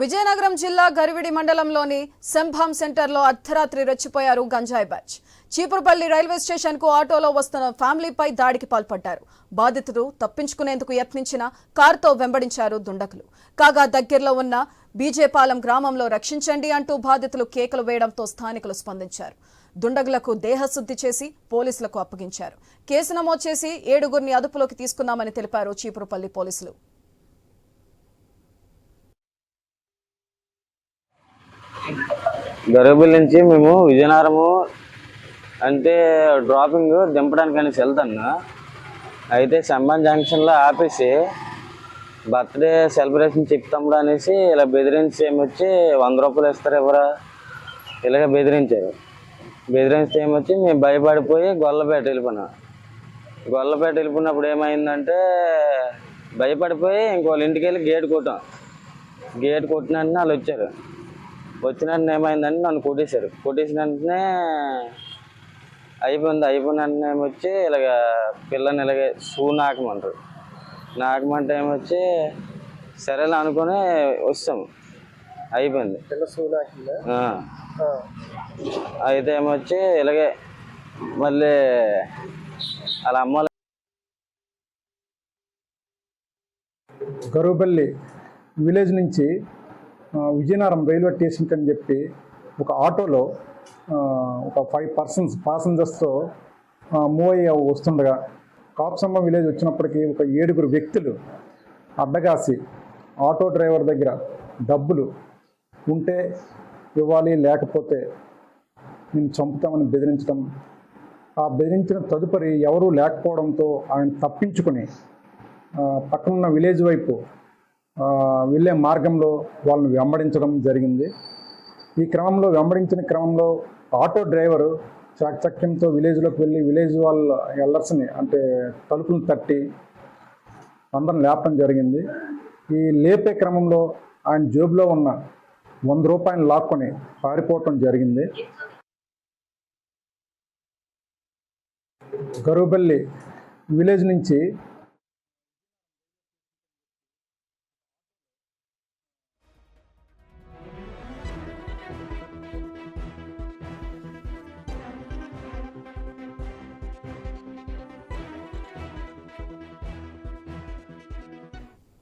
విజయనగరం జిల్లా గరివిడి మండలంలోని సెంభాం సెంటర్లో అర్ధరాత్రి రెచ్చిపోయారు గంజాయి బ్యాచ్. చీపురుపల్లి రైల్వే స్టేషన్కు ఆటోలో వస్తున్న ఫ్యామిలీపై దాడికి పాల్పడ్డారు. బాధితుడు తప్పించుకునేందుకు యత్నించిన కారుతో వెంబడించారు దుండకులు కాగా దగ్గరలో ఉన్న బీజేపాలెం గ్రామంలో రక్షించండి అంటూ బాధితులు కేకలు వేయడంతో స్థానికులు స్పందించారు. దుండగులకు దేహశుద్ధి చేసి పోలీసులకు అప్పగించారు. కేసు నమోదు చేసి ఏడుగురిని అదుపులోకి తీసుకున్నామని తెలిపారు చీపురుపల్లి పోలీసులు. గరుబుల్ నుంచి మేము విజయనగరము అంటే డ్రాపింగ్ దింపడానికి అనేసి వెళ్తాను. అయితే సంబాన్ జంక్షన్లో ఆపేసి బర్త్డే సెలబ్రేషన్ చెప్తాము అనేసి ఇలా బెదిరించి ఏమొచ్చి వంద రూపాయలు ఇస్తారు ఎవరా ఇలాగ బెదిరించారు. బెదిరించి ఏమొచ్చి మేము భయపడిపోయి గొల్లపేట వెళ్ళిపోయినాం. గొల్లపేట వెళ్ళిపోయినప్పుడు ఏమైందంటే భయపడిపోయి ఇంకోళ్ళ వాళ్ళ ఇంటికి వెళ్ళి గేట్ కొట్టాం. గేట్ కొట్టిన వెంటనే వాళ్ళు వచ్చారు. వచ్చిన వెంటనే ఏమైందంటే నన్ను కొట్టేశారు. కొట్టేసిన వెంటనే అయిపోయింది. అయిపోయిన వెంటనే ఏమొచ్చి ఇలాగ పిల్లని ఇలాగే షూ నాకమంటారు. నాకమంటే ఏమొచ్చి సరేలే అనుకొని వస్తాం అయిపోయింది. ఆ. అయితే ఏమొచ్చి ఇలాగే మళ్ళీ అలా అమ్మ గరుబల్లి విలేజ్ నుంచి విజయనగరం రైల్వే స్టేషన్కి అని చెప్పి ఒక ఆటోలో ఒక ఫైవ్ పర్సన్స్ ప్యాసింజర్స్తో మూవ్ అయ్యి వస్తుండగా కాప్సమ్మ విలేజ్ వచ్చినప్పటికీ ఒక ఏడుగురు వ్యక్తులు అడ్డగాసి ఆటో డ్రైవర్ దగ్గర డబ్బులు ఉంటే ఇవ్వాలి లేకపోతే నేను చంపుతామని బెదిరించడం. ఆ బెదిరించిన తదుపరి ఎవరూ లేకపోవడంతో ఆయన తప్పించుకొని పక్కనున్న విలేజ్ వైపు వెళ్ళే మార్గంలో వాళ్ళని వెంబడించడం జరిగింది. ఈ క్రమంలో వెంబడించిన క్రమంలో ఆటో డ్రైవరు చాకచక్యంతో విలేజ్లోకి వెళ్ళి విలేజ్ వాళ్ళ ఎల్లర్స్ని అంటే తలుపులను తట్టి అందరం లేపడం జరిగింది. ఈ లేపే క్రమంలో ఆయన జేబులో ఉన్న వంద రూపాయలు లాక్కొని పారిపోవటం జరిగింది. గరుబల్లి విలేజ్ నుంచి